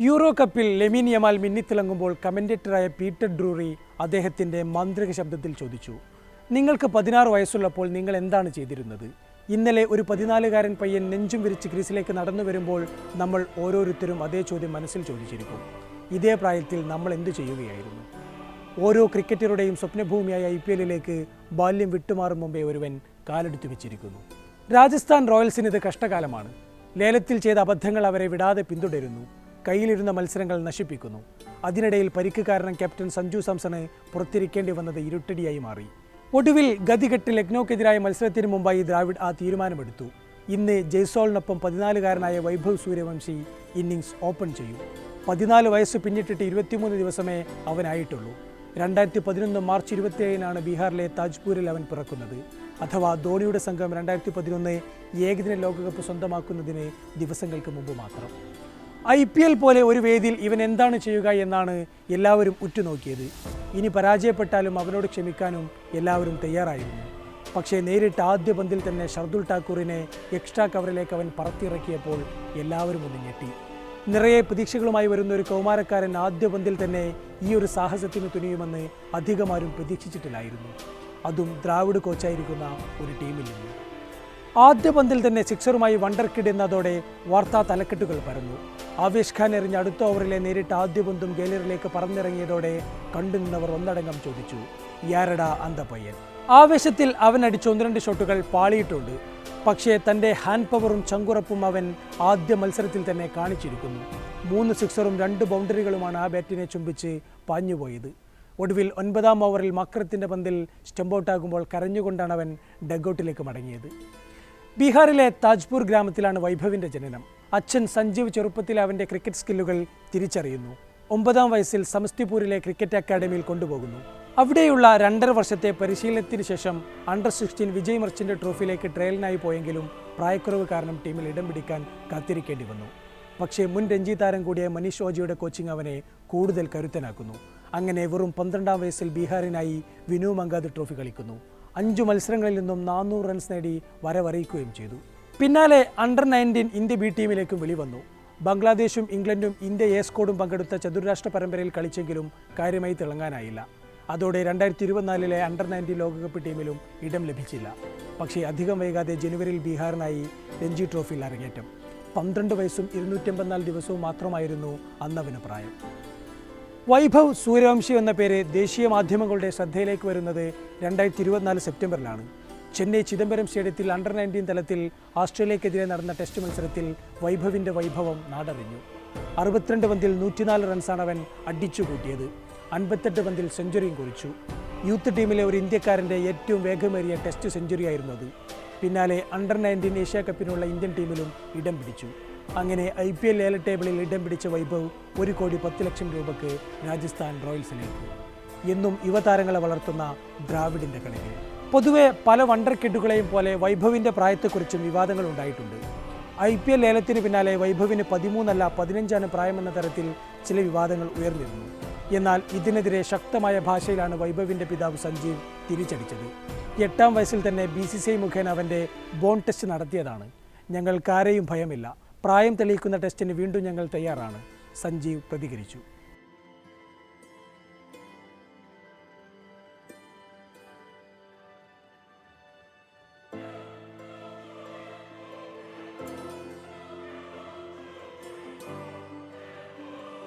Euro കപ്പിൽ ലെമിൻ Yamal മിന്നിത്തിളങ്ങുമ്പോൾ കമന്റേറ്ററായ Peter ഡ്രൂറി അദ്ദേഹത്തിന്റെ മാന്ത്രിക ശബ്ദത്തിൽ ചോദിച്ചു നിങ്ങൾക്ക് പതിനാറ് വയസ്സുള്ളപ്പോൾ നിങ്ങൾ എന്താണ് ചെയ്തിരുന്നത്? ഇന്നലെ ഒരു പതിനാലുകാരൻ പയ്യൻ നെഞ്ചും വിരിച്ച് ക്രീസിലേക്ക് നടന്നു വരുമ്പോൾ നമ്മൾ ഓരോരുത്തരും അതേ ചോദ്യം മനസ്സിൽ ചോദിച്ചിരിക്കും. ഇതേ പ്രായത്തിൽ നമ്മൾ എന്തു ചെയ്യുകയായിരുന്നു? ഓരോ ക്രിക്കറ്ററുടെയും സ്വപ്നഭൂമിയായ ഐ പി എല്ലിലേക്ക് ബാല്യം വിട്ടുമാറും മുമ്പേ ഒരുവൻ കാലെടുത്തു വെച്ചിരിക്കുന്നു. രാജസ്ഥാൻ റോയൽസിന് ഇത് കഷ്ടകാലമാണ്. ലേലത്തിൽ ചെയ്ത അബദ്ധങ്ങൾ അവരെ വിടാതെ പിന്തുടരുന്നു. കയ്യിലിരുന്ന മത്സരങ്ങൾ നശിപ്പിക്കുന്നു. അതിനിടയിൽ പരിക്ക് കാരണം ക്യാപ്റ്റൻ സഞ്ജു സാംസണ് പുറത്തിരിക്കേണ്ടി വന്നത് ഇരുട്ടടിയായി മാറി. ഒടുവിൽ ഗതികെട്ട് ലക്നൌക്കെതിരായ മത്സരത്തിന് മുമ്പായി ദ്രാവിഡ് ആ തീരുമാനമെടുത്തു. ഇന്ന് ജയ്സോളിനൊപ്പം പതിനാലുകാരനായ വൈഭവ് സൂര്യവംശി ഇന്നിങ്സ് ഓപ്പൺ ചെയ്യും. പതിനാല് വയസ്സ് പിന്നിട്ടിട്ട് ഇരുപത്തിമൂന്ന് ദിവസമേ അവനായിട്ടുള്ളൂ. രണ്ടായിരത്തി പതിനൊന്ന് മാർച്ച് ഇരുപത്തിയേഴിനാണ് ബീഹാറിലെ താജ്പൂരിൽ അവൻ പിറക്കുന്നത്. അഥവാ ധോണിയുടെ സംഘം രണ്ടായിരത്തി പതിനൊന്ന് ഏകദിന ലോകകപ്പ് സ്വന്തമാക്കുന്നതിന് ദിവസങ്ങൾക്ക് മുമ്പ് മാത്രം. ഐ പി എൽ പോലെ ഒരു വേദിയിൽ ഇവൻ എന്താണ് ചെയ്യുക എന്നാണ് എല്ലാവരും ഉറ്റുനോക്കിയത്. ഇനി പരാജയപ്പെട്ടാലും അവനോട് ക്ഷമിക്കാനും എല്ലാവരും തയ്യാറായിരുന്നു. പക്ഷേ നേരിട്ട് ആദ്യ പന്തിൽ തന്നെ ഷർദുൽ ഠാക്കൂറിനെ എക്സ്ട്രാ കവറിലേക്ക് അവൻ പറത്തിറക്കിയപ്പോൾ എല്ലാവരും ഒന്ന് ഞെട്ടി. നിറയെ പ്രതീക്ഷകളുമായി വരുന്ന ഒരു കൗമാരക്കാരൻ ആദ്യ പന്തിൽ തന്നെ ഈ ഒരു സാഹസത്തിന് തുനിയുമെന്ന് അധികമാരും പ്രതീക്ഷിച്ചിട്ടില്ലായിരുന്നു. അതും ദ്രാവിഡ് കോച്ചായിരിക്കുന്ന ഒരു ടീമിൽ നിന്ന്. ആദ്യ പന്തിൽ തന്നെ സിക്സറുമായി വണ്ടർ കിഡ് എന്നതോടെ വാർത്താ തലക്കെട്ടുകൾ പറഞ്ഞു ആവേശ് ഖാൻ എറിഞ്ഞ അടുത്ത ഓവറിലെ നേരിട്ട് ആദ്യ പന്തും ഗാലറിയിലേക്ക് പറന്നിറങ്ങിയതോടെ കണ്ടുനിന്നവർ ഒന്നടങ്കം ചോദിച്ചു യാരടാ അന്ത പയ്യൻ ആവേശത്തിൽ അവൻ അടിച്ച ഒന്ന് രണ്ട് ഷോട്ടുകൾ പാളിയിട്ടുണ്ട്. പക്ഷേ തന്റെ ഹാൻഡ് പവറും ചങ്കുറപ്പും അവൻ ആദ്യ മത്സരത്തിൽ തന്നെ കാണിച്ചിരിക്കുന്നു. മൂന്ന് സിക്സറും രണ്ട് ബൗണ്ടറികളുമാണ് ആ ബാറ്റിനെ ചുംബിച്ച് പാഞ്ഞുപോയത്. ഒടുവിൽ ഒൻപതാം ഓവറിൽ മക്രത്തിന്റെ പന്തിൽ സ്റ്റംപൗട്ടാകുമ്പോൾ കരഞ്ഞുകൊണ്ടാണ് അവൻ ഡഗൌട്ടിലേക്ക് മടങ്ങിയത്. ബീഹാറിലെ താജ്പൂർ ഗ്രാമത്തിലാണ് വൈഭവിന്റെ ജനനം. അച്ഛൻ സഞ്ജീവ് ചെറുപ്പത്തിൽ അവന്റെ ക്രിക്കറ്റ് സ്കില്ലുകൾ തിരിച്ചറിയുന്നു. ഒമ്പതാം വയസ്സിൽ സമസ്തിപൂരിലെ ക്രിക്കറ്റ് അക്കാദമിയിൽ കൊണ്ടുപോകുന്നു. അവിടെയുള്ള രണ്ടര വർഷത്തെ പരിശീലനത്തിന് ശേഷം അണ്ടർ സിക്സ്റ്റീൻ വിജയ് മർച്ചന്റ് ട്രോഫിയിലേക്ക് ട്രയലിനായി പോയെങ്കിലും പ്രായക്കുറവ് കാരണം ടീമിൽ ഇടം പിടിക്കാൻ കാത്തിരിക്കേണ്ടി വന്നു. പക്ഷേ മുൻ രഞ്ജി താരം കൂടിയ മനീഷ് ഓജിയുടെ കോച്ചിങ് അവനെ കൂടുതൽ കരുത്തനാക്കുന്നു. അങ്ങനെ വെറും പന്ത്രണ്ടാം വയസ്സിൽ ബീഹാറിനായി വിനു മങ്കാദ് ട്രോഫി കളിക്കുന്നു. അഞ്ചു മത്സരങ്ങളിൽ നിന്നും നാനൂറ് റൺസ് നേടി വരവറിയിക്കുകയും ചെയ്തു. പിന്നാലെ അണ്ടർ നയന്റീൻ ഇന്ത്യ ബി ടീമിലേക്കും വിളി വന്നു ബംഗ്ലാദേശും ഇംഗ്ലണ്ടും ഇന്ത്യ എ സ്കോഡും പങ്കെടുത്ത ചതുരാഷ്ട്ര പരമ്പരയിൽ കളിച്ചെങ്കിലും കാര്യമായി തിളങ്ങാനായില്ല. അതോടെ രണ്ടായിരത്തി ഇരുപത്തിനാലിലെ അണ്ടർ നയന്റീൻ ലോകകപ്പ് ടീമിലും ഇടം ലഭിച്ചില്ല. പക്ഷേ അധികം വൈകാതെ ജനുവരിയിൽ ബീഹാറിനായി രഞ്ജി ട്രോഫിയിൽ അരങ്ങേറ്റം. പന്ത്രണ്ട് വയസ്സും ഇരുന്നൂറ്റമ്പത്തിനാല് ദിവസവും മാത്രമായിരുന്നു അന്നവന് പ്രായം. വൈഭവ് സൂര്യവംശി എന്ന പേര് ദേശീയ മാധ്യമങ്ങളുടെ ശ്രദ്ധയിലേക്ക് വരുന്നത് രണ്ടായിരത്തി ഇരുപത്തിനാല് സെപ്റ്റംബറിലാണ്. ചെന്നൈ ചിദംബരം സ്റ്റേഡിയത്തിൽ അണ്ടർ നയന്റീൻ തലത്തിൽ ഓസ്ട്രേലിയക്കെതിരെ നടന്ന ടെസ്റ്റ് മത്സരത്തിൽ വൈഭവിന്റെ വൈഭവം നാടറിഞ്ഞു. അറുപത്തിരണ്ട് പന്തിൽ നൂറ്റിനാല് റൺസാണ് അവൻ അടിച്ചു കൂട്ടിയത്. അൻപത്തെട്ട് പന്തിൽ സെഞ്ചുറിയും കുറിച്ചു. യൂത്ത് ടീമിലെ ഒരു ഇന്ത്യക്കാരന്റെ ഏറ്റവും വേഗമേറിയ ടെസ്റ്റ് സെഞ്ചുറിയായിരുന്നു അത്. പിന്നാലെ അണ്ടർ നയന്റീൻ ഏഷ്യാ കപ്പിനുള്ള ഇന്ത്യൻ ടീമിലും ഇടം പിടിച്ചു. അങ്ങനെ ഐ പി എൽ ലേല ടേബിളിൽ ഇടം പിടിച്ച വൈഭവ് ഒരു കോടി പത്ത് ലക്ഷം രൂപയ്ക്ക് രാജസ്ഥാൻ റോയൽസിലേക്ക്. എന്നും യുവതാരങ്ങളെ വളർത്തുന്ന ദ്രാവിഡിന്റെ കളികൾ പൊതുവെ പല വണ്ടർ കിഡുകളെയും പോലെ വൈഭവിന്റെ പ്രായത്തെക്കുറിച്ചും വിവാദങ്ങൾ ഉണ്ടായിട്ടുണ്ട്. ഐ പി എൽ ലേലത്തിന് പിന്നാലെ വൈഭവിന് പതിമൂന്നല്ല പതിനഞ്ചാണ് പ്രായമെന്ന തരത്തിൽ ചില വിവാദങ്ങൾ ഉയർന്നിരുന്നു. എന്നാൽ ഇതിനെതിരെ ശക്തമായ ഭാഷയിലാണ് വൈഭവിന്റെ പിതാവ് സഞ്ജീവ് തിരിച്ചടിച്ചത്. എട്ടാം വയസ്സിൽ തന്നെ ബി സി സി ഐ മുഖേന അവന്റെ ബോൺ ടെസ്റ്റ് നടത്തിയതാണ്. ഞങ്ങൾക്കാരെയും ഭയമില്ല. പ്രായം തെളിയിക്കുന്ന ടെസ്റ്റിന് വീണ്ടും ഞങ്ങൾ തയ്യാറാണ്. സഞ്ജീവ് പ്രതികരിച്ചു.